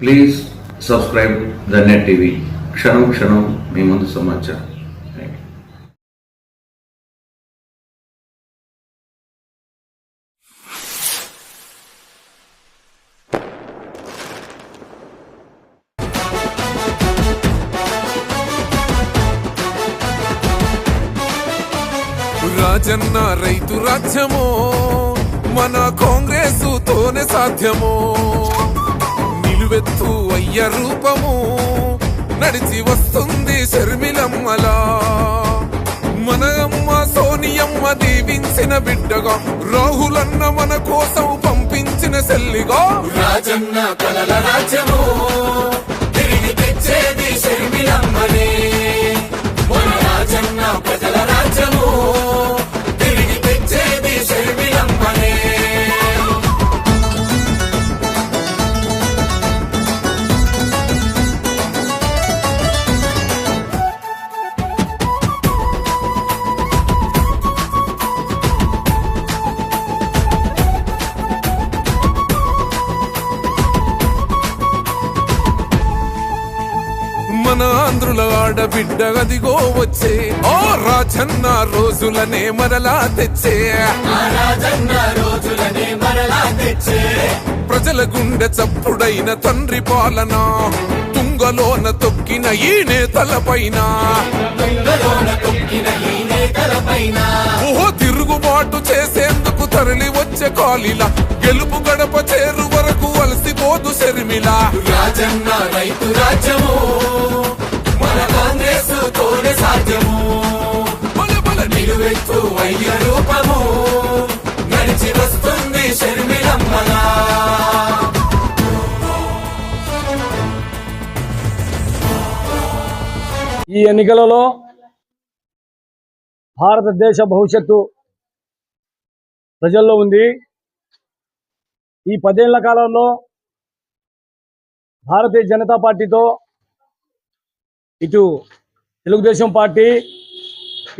please subscribe the net TV క్షణం క్షణం మీ ముందు సమాచారం థ్యాంక్ యూ రాజన్న రైతు రాజ్యము మన కాంగ్రెస్ తోనే సాధ్యము నిలువెత్తు అయ్య రూపము నడిచి వస్తుంది శర్మిలమ్మలా. మనమ్మ సోనియమ్మ దీవించిన బిడ్డగా రాహులన్న మన కోసం పంపించిన సెల్లిగా రాజన్న కలల రాజ్యము తిరిగి తెచ్చేది శర్మిలమ్మనే. మన రాజన్న ప్రజల రాజ్యము మన ఆంధ్రుల ఆడబిడ్డ గదిగో వచ్చే. ఓ రాజన్న రోజులనే మరలా తెచ్చే. ఆ రాజన్న రోజులనే మరలా తెచ్చే. ప్రజల గుండె చప్పుడైన తండ్రి పాలన. తుంగలోన తొక్కిన ఈ నేతలపైన నేతల పైన ఓహో తిరుగుబాటు చేసేందుకు తరలి వచ్చే కాలిలా. గెలుపు గడప చేరు వరకు అలసిపోదు శర్మిలా. రాజన్న రైతు రాజ్యము. ఈ ఎన్నికలలో భారతదేశ భవిష్యత్తు ప్రజల్లో ఉంది. ఈ పదేళ్ళ కాలంలో భారతీయ జనతా పార్టీతో ఇటు తెలుగుదేశం పార్టీ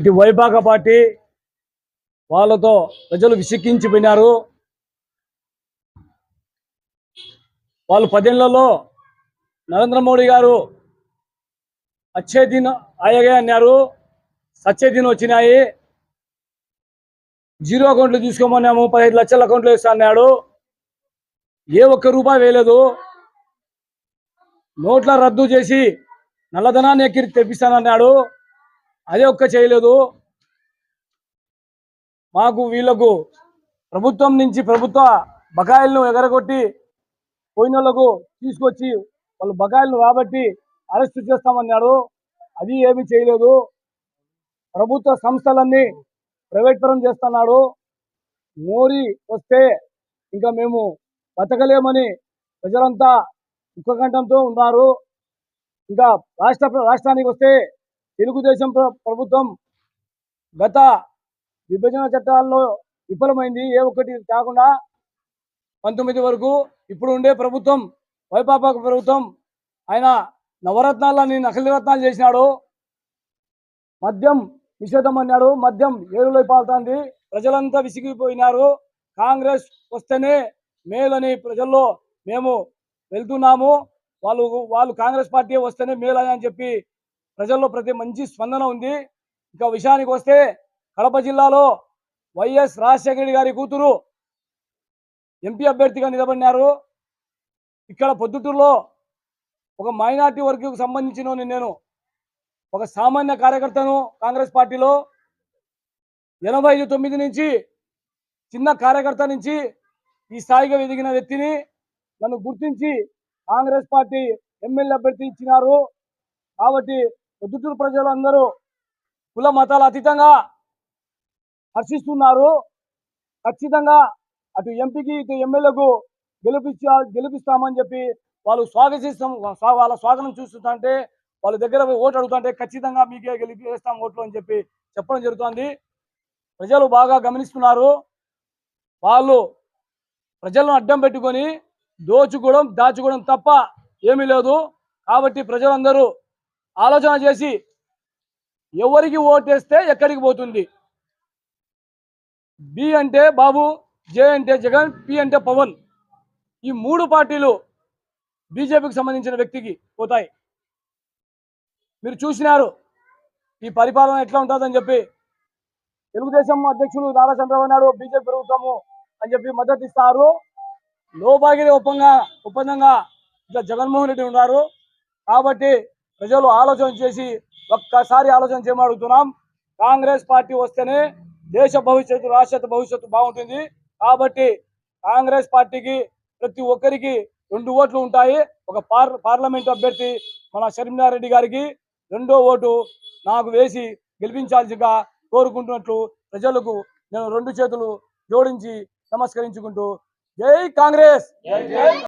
ఇటు వైపాక పార్టీ వాళ్ళతో ప్రజలు విసిక్కించిపోయినారు వాళ్ళు పదేళ్ళలో నరేంద్ర మోడీ గారు అచ్చే దిన్ ఆయగా అన్నారు సచ్చే దిన్ వచ్చినాయి జీరో అకౌంట్లు తీసుకోమన్నాము పదహైదు లక్షల అకౌంట్లు వేస్తా అన్నాడు ఏ ఒక్క రూపాయి వేయలేదు నోట్ల రద్దు చేసి నల్లధనాన్ని ఎక్కిరి తెప్పిస్తానన్నాడు అదే ఒక్క చేయలేదు మాకు వీళ్ళకు ప్రభుత్వం నుంచి ప్రభుత్వ బకాయిలను ఎగరగొట్టి పోయిన వాళ్ళకు తీసుకొచ్చి వాళ్ళు బకాయిలను రాబట్టి అరెస్ట్ చేస్తామన్నాడు. అది ఏమీ చేయలేదు. ప్రభుత్వ సంస్థలన్నీ ప్రైవేట్ పరం చేస్తున్నాడు. మోరీ వస్తే ఇంకా మేము బతకలేమని ప్రజలంతా ఉక్కకంఠంతో ఉన్నారు. ఇంకా రాష్ట్ర రాష్ట్రానికి వస్తే తెలుగుదేశం ప్ర- ప్రభుత్వం గత విభజన చట్టాల్లో విఫలమైంది. ఏ ఒక్కటి కాకుండా పంతొమ్మిది వరకు ఇప్పుడు ఉండే ప్రభుత్వం వైపాపక ప్రభుత్వం ఆయన నవరత్నాలని నకలి రత్నాలు చేసినాడు. మద్యం నిషేధం అన్నాడు. మద్యం ఏరులో పాల్తోంది. ప్రజలంతా విసిగిపోయినారు. కాంగ్రెస్ వస్తేనే మేలని ప్రజల్లో మేము వెళ్తున్నాము. వాళ్ళు వాళ్ళు కాంగ్రెస్ పార్టీ వస్తేనే మేలు అని చెప్పి ప్రజల్లో ప్రతి మంచి స్పందన ఉంది. ఇంకా విషయానికి వస్తే కడప జిల్లాలో వైఎస్ రాజశేఖర గారి కూతురు ఎంపీ అభ్యర్థిగా నిలబడినారు. ఇక్కడ పొద్దుటూరులో ఒక మైనార్టీ వర్గకు సంబంధించిన నేను ఒక సామాన్య కార్యకర్తను కాంగ్రెస్ పార్టీలో ఎనభై ఐదు తొమ్మిది నుంచి చిన్న కార్యకర్త నుంచి ఈ స్థాయిగా ఎదిగిన వ్యక్తిని నన్ను గుర్తించి కాంగ్రెస్ పార్టీ ఎమ్మెల్యే అభ్యర్థి ఇచ్చినారు. కాబట్టి పొద్దుటూరు ప్రజలు అందరూ కుల మతాల అతీతంగా హర్షిస్తున్నారు. ఖచ్చితంగా అటు ఎంపీకి ఇటు ఎమ్మెల్యేకు గెలిపించా గెలిపిస్తామని చెప్పి వాళ్ళు స్వాగతిస్తాం వాళ్ళ స్వాగతం చూస్తుంటే వాళ్ళ దగ్గర పోయి ఓటు అడుగుతుంటే ఖచ్చితంగా మీకే గెలిపిస్తాం ఓట్లు అని చెప్పి చెప్పడం జరుగుతోంది. ప్రజలు బాగా గమనిస్తున్నారు. వాళ్ళు ప్రజలను అడ్డం పెట్టుకొని దోచుకోవడం దాచుకోవడం తప్ప ఏమీ లేదు. కాబట్టి ప్రజలందరూ ఆలోచన చేసి ఎవరికి ఓటేస్తే ఎక్కడికి పోతుంది? బి అంటే బాబు జే అంటే జగన్ పి అంటే పవన్. ఈ మూడు పార్టీలు బీజేపీకి సంబంధించిన వ్యక్తికి పోతాయి. మీరు చూసినారు ఈ పరిపాలన ఎట్లా ఉంటుందని చెప్పి తెలుగుదేశం అధ్యక్షులు నారా చంద్రబాబు నాయుడు బీజేపీ ప్రభుత్వము అని చెప్పి మద్దతు ఇస్తారు. లోపాగిరి ఒప్పంగా ఒప్పందంగా ఇట్లా జగన్మోహన్ రెడ్డి ఉన్నారు. కాబట్టి ప్రజలు ఆలోచన చేసి ఒక్కసారి ఆలోచన చేయమడుగుతున్నాం కాంగ్రెస్ పార్టీ వస్తేనే దేశ భవిష్యత్తు రాష్ట్ర భవిష్యత్తు బాగుంటుంది. కాబట్టి కాంగ్రెస్ పార్టీకి ప్రతి ఒక్కరికి రెండు ఓట్లు ఉంటాయి. ఒక పార్ పార్లమెంట్ అభ్యర్థి మన షర్మిలారెడ్డి గారికి రెండో ఓటు నాకు వేసి గెలిపించాల్సిగా కోరుకుంటున్నట్లు ప్రజలకు నేను రెండు చేతులు జోడించి నమస్కరించుకుంటూ జై కాంగ్రెస్!